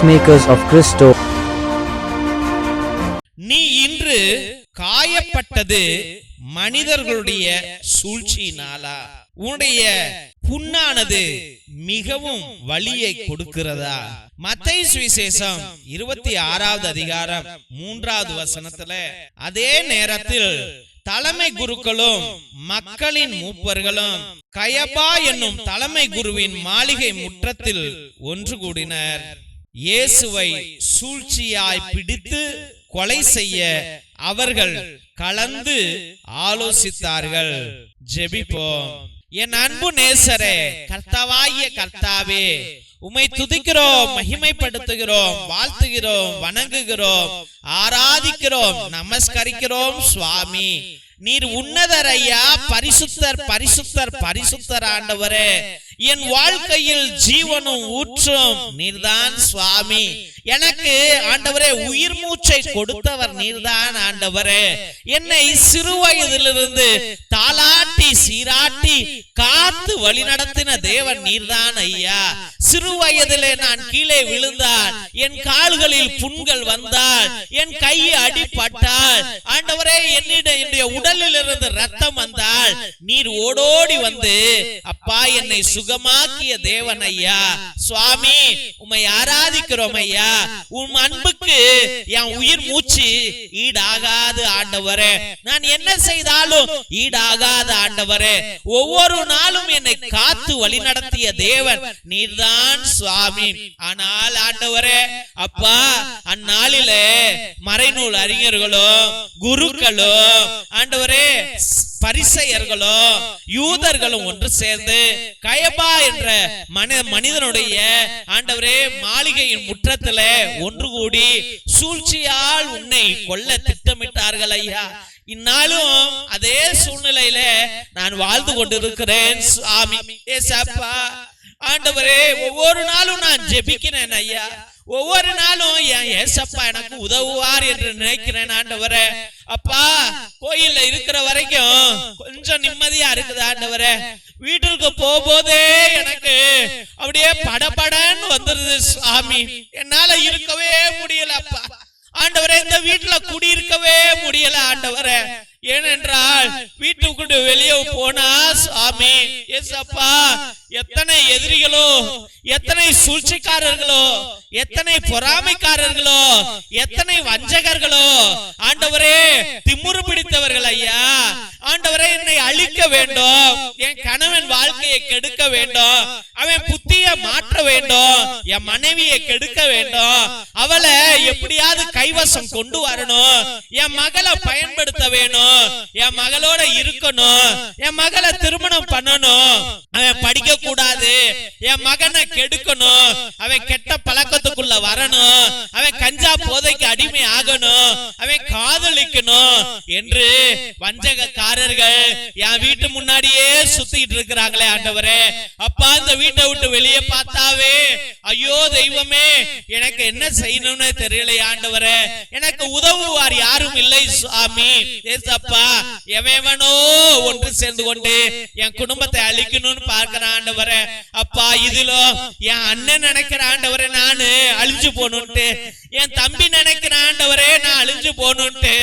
Peacemakers of Christo. நீ இன்று காயப்பட்டது மனிதர்களுடைய சூழ்ச்சியினாலா? உன்னுடைய புண்ணானது மிகவும் வலியை கொடுக்கிறதா? மத்தை சுவிசேஷம் இருபத்தி ஆறாவது அதிகாரம் மூன்றாவது வசனத்துல அதே நேரத்தில் தலைமை குருக்களும் மக்களின் மூப்பர்களும் கயபா என்னும் தலைமை குருவின் மாளிகை முற்றத்தில் ஒன்று கூடினர். இயேசுவை சூழ்ச்சியாய் பிடித்து கொலை செய்ய அவர்கள் கலந்து ஆலோசித்தார்கள். ஜெபிப்போம். என் அன்பு நேசரே கர்த்தாவாகிய கர்த்தாவே உம்மை துதிக்கிறோம் மகிமைப்படுத்துகிறோம் வாழ்த்துகிறோம் வணங்குகிறோம் ஆராதிக்கிறோம் நமஸ்கரிக்கிறோம் சுவாமி. நீர் உன்னதர் ஐயா பரிசுத்தர் பரிசுத்தர் பரிசுத்தர் ஆண்டவரே. என் வாழ்க்கையில் ஜீவனும் ஊற்றும் நீர்தான் சுவாமி. எனக்கு ஆண்டவரே உயிர் மூச்சை கொடுத்தவர் நீர்தான் ஆண்டவரே. என்னை சிறு வயதிலிருந்து தாளாட்டி சீராட்டி காத்து வழி நடத்தின தேவன் நீர்தான் ஐயா. சிறு வயதிலே நான் கீழே விழுந்தால் என் கால்களில் புண்கள் வந்தால் என் கை அடிபட்டால் ஆண்டவரே என்னிட என்னுடைய உடலில் இருந்து ரத்தம் வந்தால் நீர் ஓடோடி வந்து அப்பா என்னை சுகமாக்கிய தேவன் ஐயா. சுவாமி உம்மை ஆராதிக்கிறோம் ஐயா. உன் அன்புக்கு என் உயிர் மூச்சு ஈடாகாது ஆண்டவரே. நான் என்ன செய்தாலும் ஈடாகாத ஆண்டவரே. ஆண்டவரே ஒவ்வொரு நாளும் என்னை காத்து வழி நடத்திய தேவன். நீர்தான் சுவாமி. ஆனால் ஆண்டவரே அப்பா அந்நாளிலே மறைநூல் அறிஞர்களும் குருக்களும் ஆண்டவரே பரிசையர்களும் யூதர்களும் ஒன்று சேர்ந்து கயபா என்ற மனித மனிதனுடைய ஆண்டவரே மாளிகையின் முற்றத்துல ஒன்று கூடி சூழ்ச்சியால் உன்னை கொல்ல திட்டமிட்டார்கள் ஐயா. இந்நாளும் அதே சூழ்நிலையில நான் வாழ்ந்து கொண்டிருக்கிறேன் சுவாமி. ஏசப்பா. ஆண்டவரே ஒவ்வொரு நாளும் நான் ஜெபிக்கிறேன் ஐயா. ஒவ்வொரு நாளும் என் ஏசப்பா எனக்கு உதவுவார் என்று நினைக்கிறேன் ஆண்டவரே. அப்பா கோயில்ல இருக்கிற வரைக்கும் கொஞ்சம் நிம்மதியா இருக்குது ஆண்டவரே. வீட்டுக்கு போகும்போதே எனக்கு அப்படியே படபடன்னு வந்துருது சாமி என்னால இருக்கவே முடியல அப்பா. ஆண்டவரே இந்த வீட்டுல குடியிருக்கவே முடியல ஆண்டவரே. ஏனென்றால் வீட்டுக்குண்டு வெளியே போனா சாமி ஏசப்பா எத்தனை எதிரிகளோ எத்தனை சூழ்ச்சிக்காரர்களோ எத்தனை பொறாமைக்காரர்களோ எத்தனை வஞ்சகர்களோ ஆண்டவரே திமுரு பிடித்தவர்கள் ஐயா. ஆண்டவரை என்னை அழிக்க வேண்டும். என் கணவன் வாழ்க்கையை கெடுக்க வேண்டும். அவன் புத்திய மாற்ற வேண்டும். என் மனைவியை கெடுக்க வேண்டும். அவளை எப்படியாவது கைவசம் கொண்டு வரணும். என் மகளை பயன்படுத்த வேணும். என் மகளோட இருக்கணும். என் மகளை திருமணம் பண்ணணும். அவன் படிக்க கூடாது என் மகனை கெடுக்கணும். அவன் கெட்ட பழக்கத்துக்குள்ள வரணும். அவன் கஞ்சா போதைக்கு அடிமை ஆகணும். அவன் காதலிக்கணும் என்று வஞ்சகக்காரர்கள் என் வீட்டு முன்னாடியே சுத்திட்டு இருக்கிறாங்களே ஆண்டவரே. அப்பா அந்த வீட்டை விட்டு வெளியே பார்த்தாவே ஐயோ தெய்வமே எனக்கு என்ன செய்யணும்னு தெரியல ஆண்டவரே. எனக்கு உதவுவார் யாரும் இல்லை சுவாமி. எவனோ ஒன்று சேர்ந்து கொண்டு என் குடும்பத்தை அழிக்கணும்னு பார்க்கிற ஆண்டவர அப்பா இதுல என் அண்ணன் நினைக்கிற ஆண்டவரே நானு அழிஞ்சு போகணும்ட்டு என் தம்பி நினைக்கிற ஆண்டவரே நான் அழிஞ்சு போகணும்ட்டு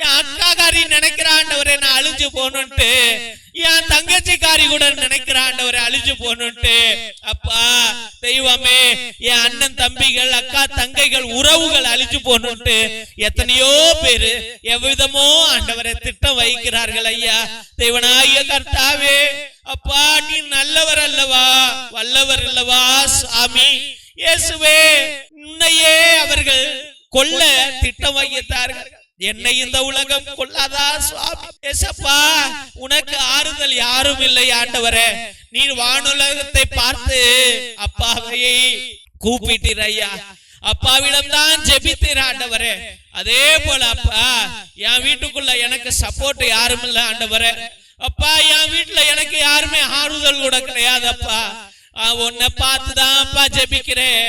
என் அக்காகாரி நினைக்கிற ஆண்டவரே நான் அழிஞ்சு போகணும்ட்டு என் தங்கச்சிக்காரி கூட நினைக்கிறான் ஆண்டவரை அழிஞ்சு போகணும்ட்டு அப்பா தெய்வமே என் அண்ணன் தம்பிகள் அக்கா தங்கைகள் உறவுகள் அழிஞ்சு போகணும்ட்டு எத்தனையோ பேரு எவ்விதமோ ஆண்டவரை திட்டம் வைக்கிறார்கள் ஐயா. தெய்வனாய கர்த்தாவே அப்பா நீ நல்லவர் அல்லவா? வல்லவர் அல்லவா? சாமி இயேசுவே உன்னையே அவர்கள் கொல்ல திட்டம் வைத்தார்கள் என்னை இந்த உலகம் கொள்ளாதா சுவாமி? ஏசப்பா உனக்கு ஆறுதல் யாரும் இல்லை ஆண்டவரே. நீ வானுலகத்தை பார்த்து அப்பாவையை கூப்பிட்டீர் ஐயா அப்பாவிடம் தான் ஜெபித்தீர் ஆண்டவரே. அதே போல அப்பா என் வீட்டுக்குள்ள எனக்கு சப்போர்ட் யாரும் இல்ல ஆண்டவரே. அப்பா என் வீட்டுல எனக்கு யாருமே ஆறுதல் கூட கிடையாதப்பா. உன்னை பார்த்துதான் அப்பா ஜெபிக்கிறேன்.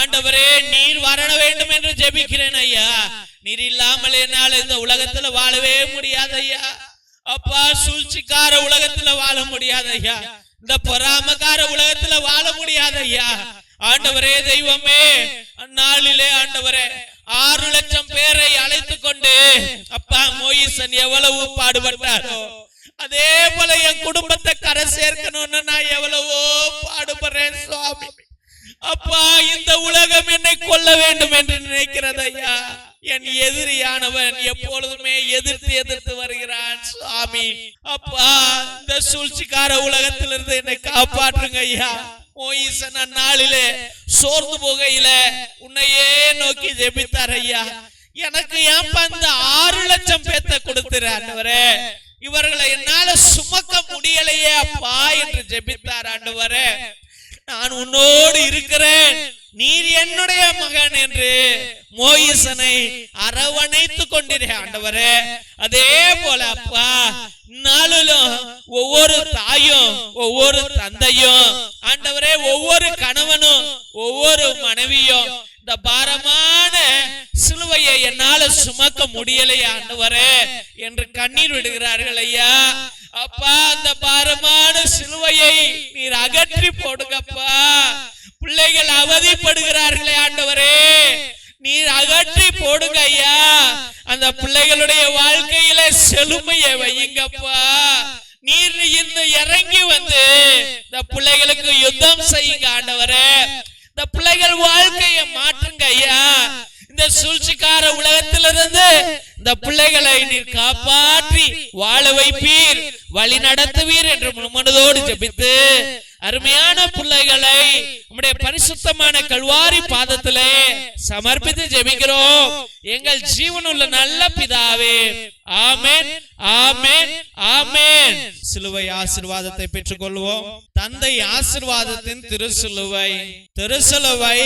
ஆண்டவரே நீர் வர வேண்டும் என்று ஜெபிக்கிறேன் ஐயா. நீர் இல்லாமல் என்னால் இந்த உலகத்துல வாழவே முடியாது ஐயா அப்பா சூழ்ச்சிக்கார உலகத்துல வாழ முடியாது ஐயா இந்த பொறாமக்கார உலகத்துல வாழ முடியாது ஐயா ஆண்டவரே தெய்வமே அந்நாளிலே ஆண்டவரே ஆறு லட்சம் பேரை அழைத்து கொண்டு அப்பா மோயிசன் எவ்வளவு பாடுபட்டாரோ அதே போல என் குடும்பத்தை கரை சேர்க்கணும்னு நான் எவ்வளவோ பாடுபடுறேன் சுவாமி. அப்பா இந்த உலகம் என்னை கொல்ல வேண்டும் என்று நினைக்கிறது ஐயா என் எதிரியானவன் எப்பொழுதுமே எதிர்த்து எதிர்த்து வருகிறான். சுவாமி அப்பா இந்த சூழ்ச்சிக்கார உலகத்திலிருந்து என்னை காப்பாற்றுங்க ஐயா. மோயிசன் அந்நாளிலே சோர்ந்து போகையில உன்னையே நோக்கி ஜெபித்தார் ஐயா. எனக்கு ஏன்பா இந்த ஆறு லட்சம் பேத்த கொடுத்துறாண்டவரே இவர்களை என்னால சுமக்க முடியலையே அப்பா என்று ஜெபித்தார் ஆண்டவரே. நான் உன்னோடு இருக்கிறேன். நீர் என்னுடைய மகன் என்று மோயிசனை அரவணைத்து கொண்டிருக்க ஆண்டவரே. அதே போல அப்பா நாளிலும் ஒவ்வொரு தாயும் ஒவ்வொரு தந்தையும் ஆண்டவரே ஒவ்வொரு கணவனும் ஒவ்வொரு மனைவியும் இந்த பாரமான சிலுவையை என்னால சுமக்க முடியலையா ஆண்டவரே என்று கண்ணீர் விடுகிறார்கள் ஐயா. அப்பா அந்த பாரமான சிலுவையை நீர் அகற்றி போடுங்கப்பா. பிள்ளைகள் அவதிப்படுகிறார்களே ஆண்டவரே. நீர் அகற்றி போடுங்க ஐயா அந்த பிள்ளைகளுடைய வாழ்க்கையில செழுமையை வையுங்கப்பா. நீர் இந்த இறங்கி வந்து இந்த பிள்ளைகளுக்கு யுத்தம் செய்யுங்க ஆண்டவரே. இந்த பிள்ளைகள் வாழ்க்கையை மாற்றுங்க ஐயா இந்த சூழ்ச்சிக்கார உலகத்திலிருந்து இந்த பிள்ளைகளை நீர் காப்பாற்றி வாழ வைப்பீர். வழி நடத்துவீர் என்று மனதோடு ஜபித்து அருமையான பிள்ளைகளை நம்முடைய பரிசுத்தமான கல்வாரி பாதத்திலே சமர்ப்பித்து ஜெபிக்கிறோம். எங்கள் ஜீவனுள்ள நல்ல பிதாவே ஆமேன் ஆமேன் ஆமேன். சிலுவை ஆசிர்வாதத்தை பெற்றுக் கொள்வோம் தந்தை ஆசிர்வாதத்தின் திருசிலுவை திருசிலுவை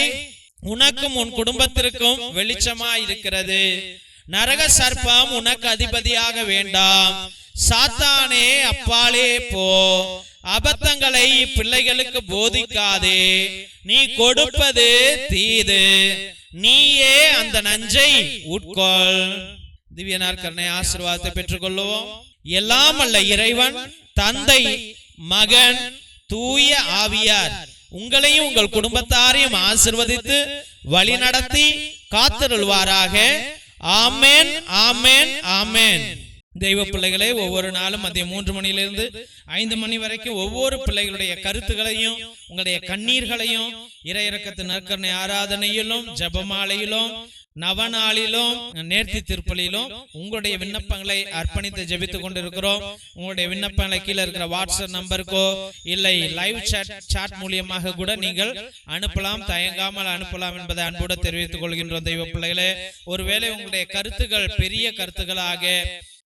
உனக்கும் உன் குடும்பத்திற்கும் வெளிச்சமா இருக்கிறது. நரக சர்ப்பம் உனக்கு அதிபதியாக வேண்டாம். சாத்தானே அப்பாலே போ. அபத்தங்களை பிள்ளைகளுக்கு போதிக்காதே. நீ கொடுப்பது தீது. நீயே அந்த நஞ்சை உட்கொள். திவ்யனார் கருணை ஆசீர்வாதத்தை பெற்றுக்கொள்வோம் எல்லாம் அல்ல இறைவன் தந்தை மகன் தூய ஆவியார் உங்களையும் உங்கள் குடும்பத்தாரையும் ஆசிர்வதித்து வழி நடத்தி காத்திருள்வாராக. ஆமேன் ஆமேன் ஆமேன். தெய்வ பிள்ளைகளே ஒவ்வொரு நாளும் மதியம் மூன்று மணியிலிருந்து ஐந்து மணி வரைக்கும் ஒவ்வொரு பிள்ளைகளுடைய கருத்துகளையும் உங்களுடைய கண்ணீர்களையும் இறையிறக்கத்து நற்கரணை ஆராதனையிலும் ஜெபமாலையிலும் நவநாளிலும் நேர்த்தி திருப்பலியிலும் உங்களுடைய விண்ணப்பங்களை அர்ப்பணித்து ஜெபித்துக் கொண்டிருக்கிறோம். உங்களுடைய விண்ணப்பங்களை கீழே இருக்கிற வாட்ஸ்அப் நம்பருக்கோ இல்லை லைவ் சாட் சாட் மூலியமாக கூட நீங்கள் அனுப்பலாம். தயங்காமல் அனுப்பலாம் என்பதை அன்போடு தெரிவித்துக் கொள்கின்றோம் தெய்வ பிள்ளைகளே. ஒருவேளை உங்களுடைய கருத்துக்கள் பெரிய கருத்துக்களாக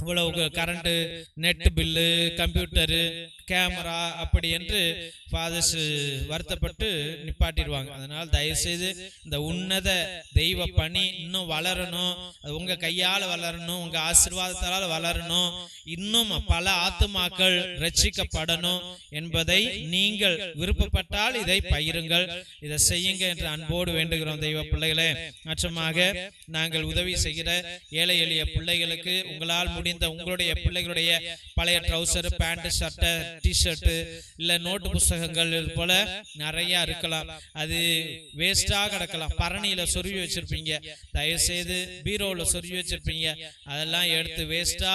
இவ்வளவு current net bill computer camera அப்படி என்று ஃபாதர்ஸ் வருத்தப்பட்டு நிப்பாட்டிடுவாங்க. அதனால் தயவு செய்து இந்த உன்னத தெய்வ பணி இன்னும் வளரணும். அது உங்க கையால வளரணும். உங்க ஆசீர்வாதத்தால வளரணும். இன்னும் பல ஆத்துமாக்கள் ரட்சிக்கப்படணும் என்பதை நீங்கள் விருப்பப்பட்டால் இதை பகிருங்கள். இதை செய்யுங்க என்று அன்போடு வேண்டுகிறோம் தெய்வ பிள்ளைகளே. மற்றமாக நாங்கள் உதவி செய்கிற ஏழை எளிய பிள்ளைகளுக்கு உங்களால் முடிந்த உங்களுடைய பிள்ளைகளுடைய பழைய ட்ரௌசர் பேண்ட் சட்டை டிஷர்ட் இல்ல நோட்டு புஸ்தகங்கள் போல நிறைய இருக்கலாம். அது வேஸ்டா கிடக்கலாம். பரணியில சொருவி வச்சிருப்பீங்க. தயவு செய்து பீரோல சொருவி வச்சிருப்பீங்க. அதெல்லாம் எடுத்து வேஸ்டா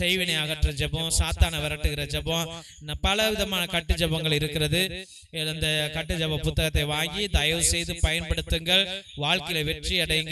செய்வினை அகற்ற ஜபம் சாத்தான விரட்டுகிற ஜபம் பல விதமான கட்டு ஜபங்கள் இருக்கிறது. இந்த கட்டு ஜப புத்தகத்தை வாங்கி தயவு செய்து பயன்படுத்துங்கள். வாழ்க்கையில வெற்றி அடையுங்கள்.